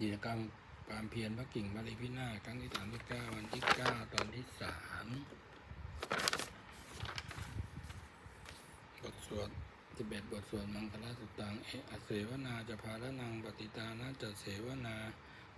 กิจกรรมความเพียรพระกิ่งบาลีพินาครั้งที่สามที่เก้าวันที่เก้าตอนที่สามบทสวดสิบเอ็ดบทสวดมังคลสุตังเออเสวนาจะพาละนังปฏิตานาจะเสวนา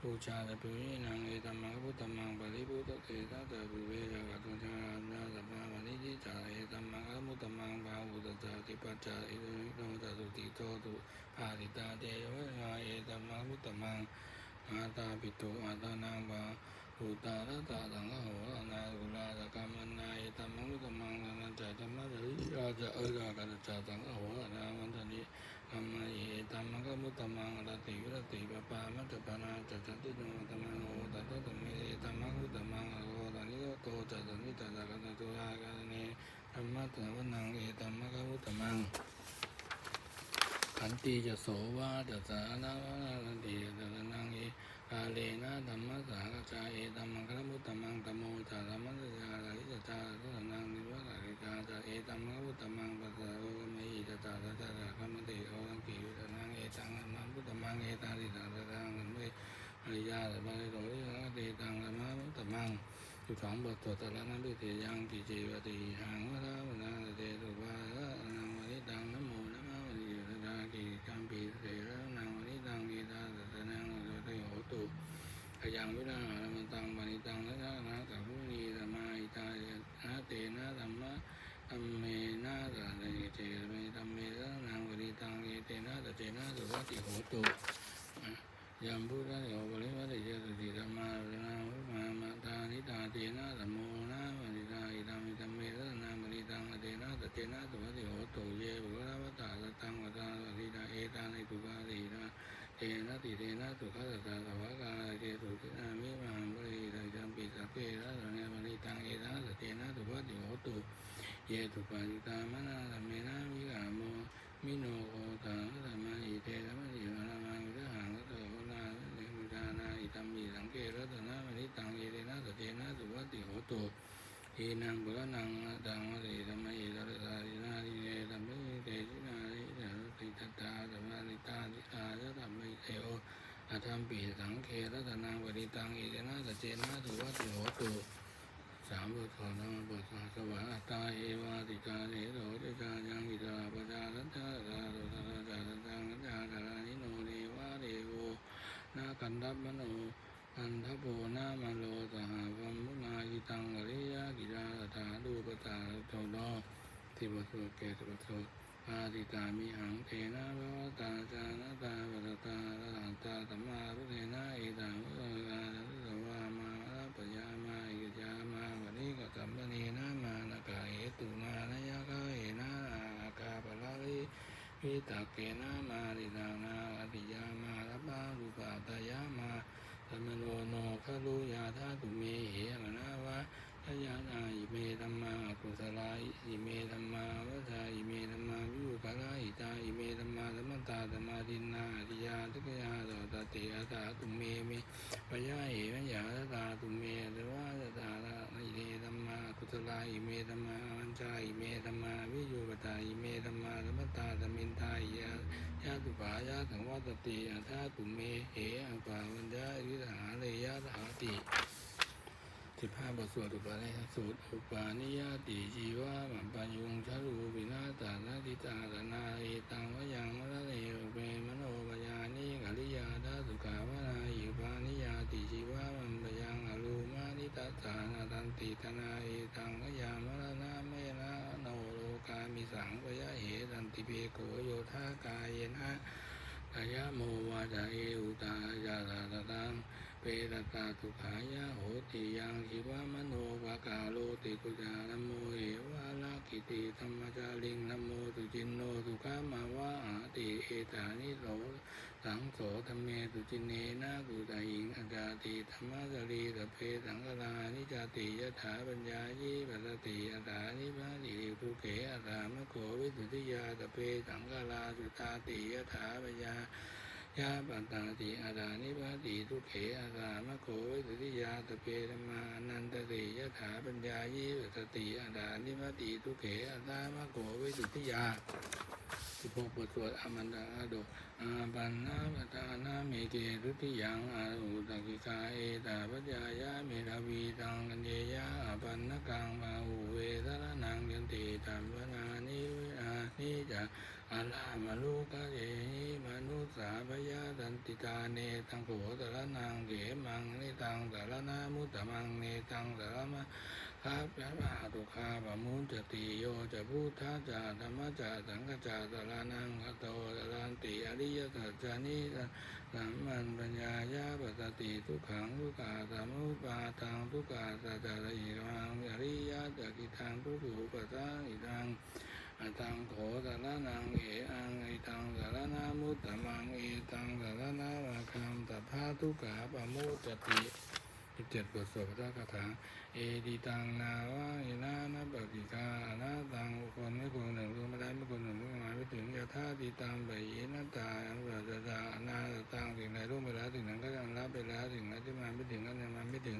บูชาจะปุรินังเอตัมมังพุทธมังปริพุทธเตตาจะปุเวจะกัตุชาญาสัพพาปณิทิจาเอตัมมังมุตตมังภาวุตจาติปัจจาอตุนิโนจตุติโตตุภาติตาเตยวะนาเอตัมมังพุทธมัง อาตาปิตุอาตานังบาภูตาละตาตังกโหนาอุลาตกรรมนายตัมมังลุตมังนันจาตัมมะริราจะเอรากัจจาตังกโหนามันตนิธรรมะเอตัมมังกมุตตมังรติวิรติปปามัจจปนาจัจติโนตัมมังโหตัตตเมตัมมังลุตมังโหตานิโตจัตนิจัตตะกัตุอาการเนธรรมะตวนังเอตัมมังกมุตตมัง ขันติจะโสวาจะสานาวานันติจะนังเอกาเลนะธรรมะสากจาเอตัมมังคลมุตตมังตโมจะธรรมะสยาลาลิจะจาสุนังนิวะกาลิกาจะเอตัมมังพุตตมังปัสสะโอกัมมิจะจาจะจาจะกัมติโอกังกิวิตนังเอตังอังพุตตมังเอตังติตังตะตังกัมเมอริยาตะบาลิโตริสังเตตังธรรมะพุตตมังสุสองบทสวตะละนันติเตยังติเจวติหังวะระวะนาเตตุวาระนังวะนิตังนะโมนะมะวะนิยตากิกัมปีเสระนังวะนิตังกีตาตะนังวะเตโหตุ ข ยังวินาหารมันตังปณิตังนะนะนะสัพพุนีธรรมาอิตานะเตนะธรรมะธรรมเมนะสะเนเจเมธรรมเมสะนังปณิตังเอเตนะตะเจนะสุวัติโหตุยัมพุทธะโยบริวัติเจตุติธรรมาวินาหุมามาตานิตาเตนะธรรมโมนะปณิตาอิตามิธรรมเมสะนังปณิตังเตนะตะเจนะสุวัติโหตุเยบุรวัตตาสตังวตาสติตาเอตานิตุกาตินะ เทนะติเทนะสุขัสสะสวากาเกตุตินามิมังปริตังจัมปิสัพเพระสเนมริตังเอนะสเทนะสุวัติโหตุ เยตุปาจิตามนาธรรมนะวิกาโมมิโนโคตังธรรมะอิเทธรรมะจิวนามังวิหังรัตโหนาเนมิตานาอิตัมมิสังเกรัตนะมริตังเอเทนะสเทนะสุวัติโหตุเอนังบุรนังตังวะเรธรรมะเตระสารินาริเนธรรมะเตชินาริเดติตตาธรรมะนิตาติอาธรรมะเทโออาธรรมปีสังเครัตนังปริตังอิเดนะสเจนะสุวัติโหตุ สามบทสอนธรรมบทสอนสวะอัตตาเอวาติกาเนโรติกายังกิตาปจารัตตาตาโรตาจารัตังกัจจาตารานิโนเนวะเดโวนากันดับมโนอันทโพนามโลสหวัมมุนายิตังอริยกิจาตาดูปตาโตโนที่บทสวดเกตบทสวดอาติตามิหังเทนะภวตาจานะตาปตตาละหันตาสัมมารุเทนะเอตังอุตกาสวามาลปยามา กัมปเนนะมานะกาเหตุมานยกาเหนะอากาปะละลิวิตาเกนะมารินานาอติยามาละปารูปาตายามาสมโนโนคารุยาธาตุเมเหมนาวะพยานาอิเมธัมมากุศลาอิเมธัมมาวะจาอิเมธัมมาวิวกาลาอิตาอิเมธัมมาธรรมตาธรรมาดินนาอริยาทุกยาโสตเตอาตาตุเมเมปยาเหมยาตาตุเมตวะตาลาอิเมธั มมากุศลาอิเมธรรมาวัญจาอิเมธรรมาวิโยปตาอิเมธรรมาธรรมตาธรรมินทายายาตุปายาสังวัตติอัธาตุเมเหอัปาวันจาอิสหาเลยาสหาติสิบห้าบทสวดอุปาเนสสูตรอุปาณิยติจีวะมัปปยุงชาลูปินาตานาติ โกโยธากายนะกายโมวาจาเออุตายาตาตตังเปตตาทุขายะโหติยังชีวามโนภากาโลติกุจารโมเอวาลากิติธรรมจาริงนโมตุจินโนสุขามาวะอาติเอตานิโสสังโสธรรมเมตุจินเนนะกุตาหิงอาจาติธรรมสรีสเพสังฆลานิจาติยถาปัญญายิปัสสติอัตานิพาติ เขอัตามะโกวิสุทธิยาสพเพสังฆลาสุตาติยถาปัญญายาปัตตาติอาดานิพาติทุเขอารามะโควิสุทธิยาตเปรมานันตติยถาปัญญายิสติอาดานิพาติทุเขอารามะโควิสุทธิยาสิบหกบทสวดอมันดาอาโดอาปันนาปตานา เกรุติยังอาอุตกิกาเอตาปัญญายาเมรวีตังกันเยยะอปันนกังมาหูเวทระนังยันติตัมปนานิเวอานิจะอาลามาลูกะเยหิมนุสาพยาตันติตาเนตังโขตระนังเกมังนิตังตระนามุตตมังเนตังตระมะ ข้าพระบาตุคาปมุนจติโยจะพุทธาจาธรรมจาสังฆจาตระนังคโตตรันติอริยสัจจานิสัมมันปัญญายาปัสติทุกขังทุกขาสมุปาทังทุกขาสัจจาริมังอริยจักิทังทุกุปัสสาอิทังอัตังโขตระนังเออังเอตังตระนามุตตมังเอตังตระนามาคัมตัพพาทุกขาปมุจติ สิบเจ็ดบทสวดพระคาถา เอดิตังนาวะอินานะปฏิกาอนาตังบุคคลไม่ควรหนึ่งรู้ไม่ได้ไม่ควรหนึ่งรู้หมายไม่ถึงยาธาติตังไปยินาตาอันปราศจาอนาตตังสิ่งใดรู้ไปแล้วสิ่งนั้นก็ยังรับไปแล้วสิ่งนั้นที่มาไม่ถึงก็ยังมาไม่ถึง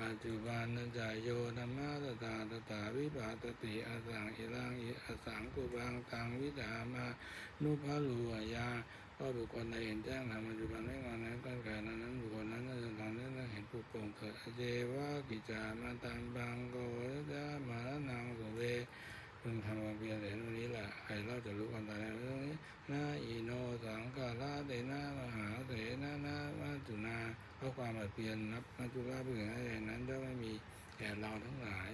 ปัจจุบันนันจายโยธรรมะตตาตตาวิปาตติอสังอิรังอิอสังกุบังตังวิดามานุภาลูยา ก็บุคคลใดเห็นแจ้งในปัจจุบันไม่งอนนั้นกันแก่นั้นนั้นบุคคลนั้นจะทำนั้นเห็นปุโปร่งเถิดอเจวะกิจามาตัมบังโกยะมาละนังสุเวพึงทำความเพียรเห็นวันนี้แหละใครเราจะรู้ความตายในเรื่องนี้นาอีโนสังกาลาเดนามหาเถนานามาจุนาเพราะความเพียรนับมาจุลาเพื่อให้เห็นนั้นจะไม่มีแก่เราทั้งหลาย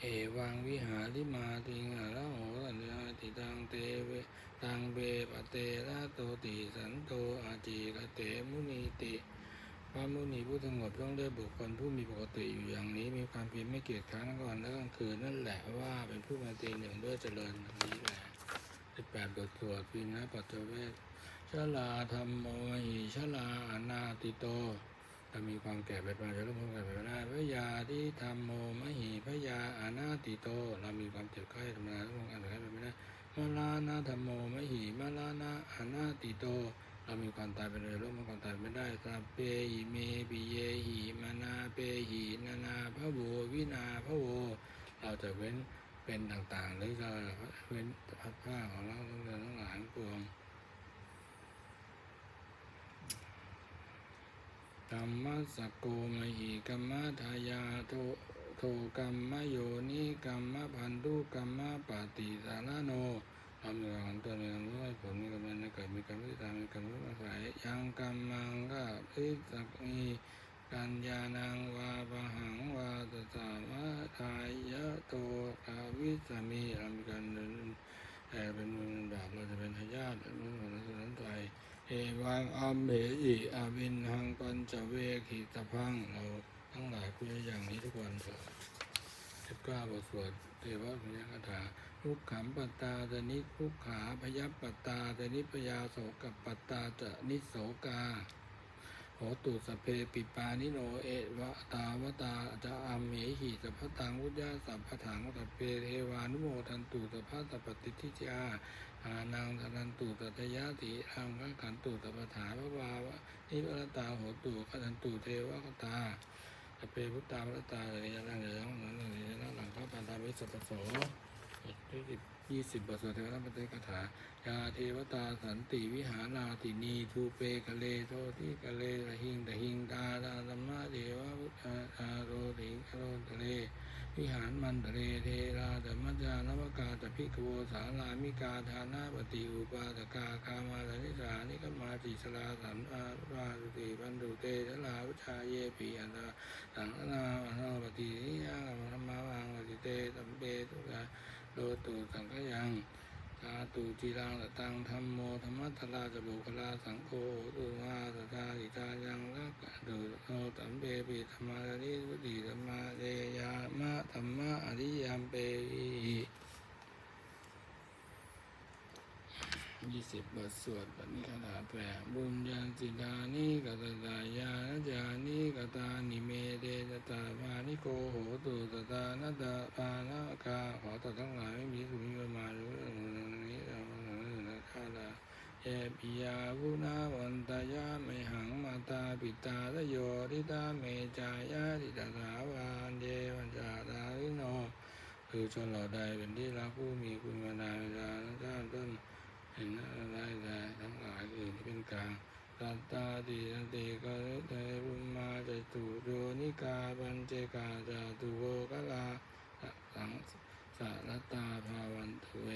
เอวังวิหาริมาติงอะระโหสัญญาติตังเตเว ตังเบปเตระโตติสันโตอาจีกะเตมุนีติพระมุนีผู้สงบต้องได้บุคคลผู้มีปกติอยู่อย่างนี้ มีความเพียรไม่เกียจคร้านก่อนและกลางคืนนั่นแหละว่าเป็นผู้มาตีหนึ่งด้วยเจริญอย่างนี้แหละสิบแปดบทสวดปีนะปัจเวทชลาธรรมโมหิชลาอนาติโตถ้ามีความแก่ไปมาจะรู้ความแก่ไปไม่ได้พระยาที่ทำโมมหิพระยา ตีโต เรามีความเจ็บไข้ธรรมดารู้ความแก่ไปไม่ได้มาลานาธรรมโมมหิมาลานาอานาติโต เรามีความตายไปเลยรู้ความตายไม่ได้สัพเพหิเมปิเยหิมานาเปหินานาพระโววินาพระโว เราจะเว้นเป็นต่างๆหรือจะเว้นพัดผ้าของเราทั้งเดือนทั้งหลายปวงกรรมสกโกมหิกรรมทายาโทโทกรรมโยนิกรรมพันธุกรรมปฏิสารโนทำอย่างของตัวเองด้วยผลมีกรรมในเกิดมีกรรมที่ตามมีกรรมที่อาศัยยังกรรมังก็พิสักมีกัญญาณังวาปหังวาตสามะทายะโตกาวิสามีเรามีการเดินแต่เป็นมือดาบเราจะเป็นทายาทเป็นมือของนักสันใจเอวังอัมเหอิอาวินหังปัญจเวคิตพังเรา ทั้งหลายคุยอย่างนี้ทุกวันเถิดสิบเก้าบทสวดเทวะพยคาถาทุกขำปัตตาตนิทุกขาพยัปปัตตาตนิพยาโสกับปัตตาจะนิโสกาโหตุสเพปิปานิโนเอวะตาวตาจะอัมเหหิสัพพตังวุญญาสัพพถังสัพเพเทวานุโมทันตุสัพพสัพปติทิจาอานังทนันตุตัตยะติอังคขันตุตปถาพระวาวะนิพรตาโหตุขันตุเทวะกตา อเปพุตตาพระตาเลยยะนังเลยยะนังเลยยะนังหลังพระปันตาวิสัพโสที่สิบยี่สิบบทสวดเทวนาปฏิกถายาเทวตาสันติวิหาราตินีทูเปกะเลโทติกะเลระหิงตะหิงตาตาธรรมะเทวะพุทธาโรติงคโรตะเลวิหารมันตะเลเทราธรรมจานว กาตพิกโวสาลามิกาธานาปฏิอุปาตกาคามาลนิสานิกมาติสลาสันอาราสุติปันดุเตทลาวุชาเยปีอันตาสังนาวันโนปฏินิยางธรรมาวังปฏิเตตัมเปตุกาโลตุสังขยังสาตุจีรังตตังธรรมโมธรรมัตลาจบุคลาสังโฆตุมาตตาอิตายังรักดุโนตัมเปปิธรรมาริวุติธรรมาเรยามะธรรมะอริยมเปหิ ยี่สิบบทสวดปณิคาถาแปลบุญญาสิดานิกตตายาณจานิกตานิเมเดตตาภานิโกโหตุตตานตาปานาคาขอตัดทั้งหลายไม่มีสุนิมาหรือเรื่องนี้เราข้าลาเอปิยาวุนาวันตายาไมหังมาตาปิตาทโยทิตาเมจายาติตาสาวานเยวันจาตาลิโนคือชนเหล่าใดเป็นที่รักผู้มีคุณมานานเวลานั้นต้น สิ่งอะไรใดทั้งหลายอื่นเป็นกลางตัตตาติสติกะเตบุญมาจะตุโยนิกาปัญเจกาจตุโวกลาหลังสารตาภาวันตเว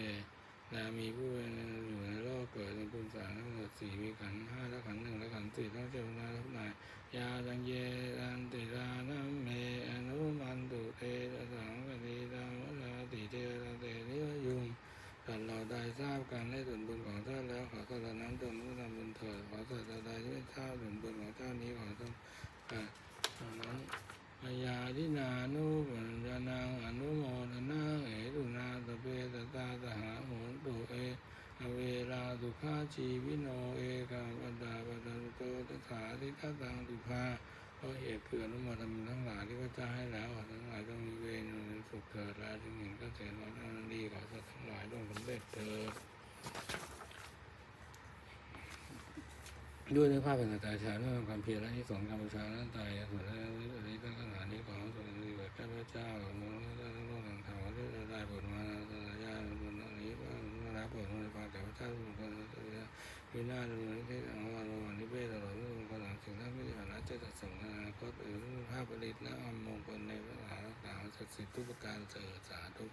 และมีผู้อยู่ในโลกเกิดในปุมิสารทั้งหมดสี่มีขันห้าและขันหนึ่งและขันสี่ทั้งเจ้านาทุกนายยาจังเยรันติรานัมเม อเวลาสุขาชีวิโนเอกาปดาปดาโตตถาทิตตังตุภาเพราะเหตุเพื่อนุโมทนาทั้งหลายที่พระเจ้าให้แล้วทั้งหลายต้องมีเวรอยู่ในสุขเถิดและจึงเห็นก็เสด็จร้อนนันดีขอสัตว์ทั้งหลายต้องสำเร็จเถิดด้วยในภาพเป็นตาชาด้วยความเพียรและที่สองการบูชาและตายส่วนและอริยทั้งขนาดนี้ของส่วนดีเกิดแก่พระเจ้าของพระเจ้าทั้งโลกทั้งธรรมที่ได้ผลมาตาญาณบุญา รับผลมาปาแต่พระเจ้าบุญกันวินาศดำเนินที่อังวาโรนิเวศตลอดรุ่งกหลังถึงทั้งที่ผ่านจะจัดส่งอนาคตหรือภาพผลิตและอมมงคลในพระมหาต่างศักดิ์สิทธิ์ทุกประการเสริฐสาธุ